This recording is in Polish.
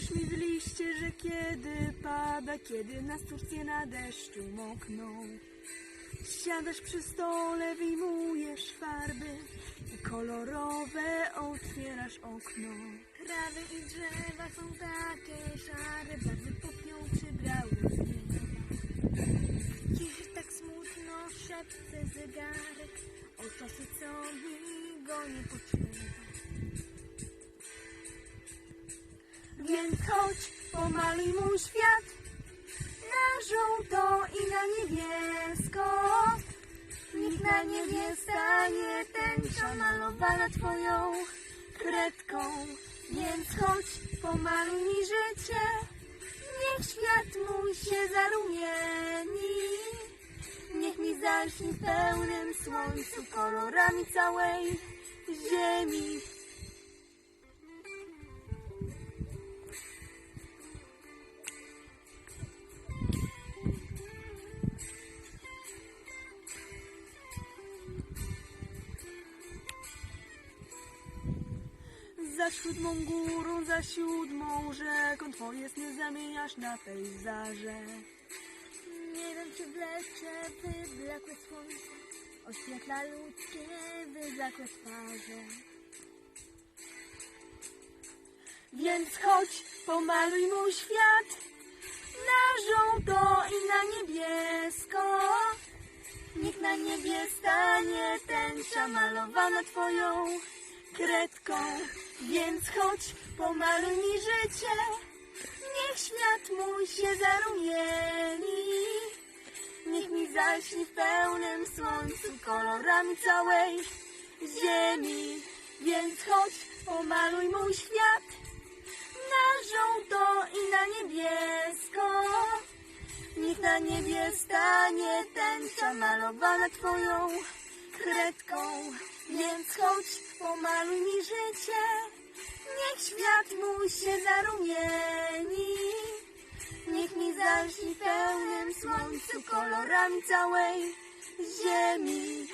się, że kiedy pada, kiedy na sturcje na deszczu mokną. Siadasz przy stole, wyjmujesz farby i kolorowe otwierasz okno. Trawy i drzewa są takie szare, barwy popiół przybrały. Cichy tak smutno szepce zegarek o czasy, co mi go nie potrzeba. Więc chodź, pomaluj mój świat na żółto i na niebiesko. Niech na niebie stanie tęcza malowana twoją kredką. Więc chodź, pomaluj mi życie. Niech świat mój się zarumieni. Niech mi zaśni pełnym słońcu kolorami całej ziemi. Za siódmą górą, za siódmą rzeką. Twoje sny zamieniasz na pejzaże Nie wiem czy wlecze wyblakłe słońce Oświetla ludzkie wyblakłe twarze. Więc chodź, pomaluj mój świat Na żółto i na niebiesko. Niech na niebie stanie tęcza malowana twoją kredką. Więc chodź, pomaluj mi życie. Niech świat mój się zarumieni. Niech mi zaśni w pełnym słońcu kolorami całej ziemi. Więc chodź, pomaluj mój świat na żółto i na niebiesko. Niech na niebie stanie tęcza malowana twoją kredką. Więc chodź, pomaluj mi życie. Niech świat mój się zarumieni. Niech mi zaśni pełnym słońcu kolorami całej ziemi.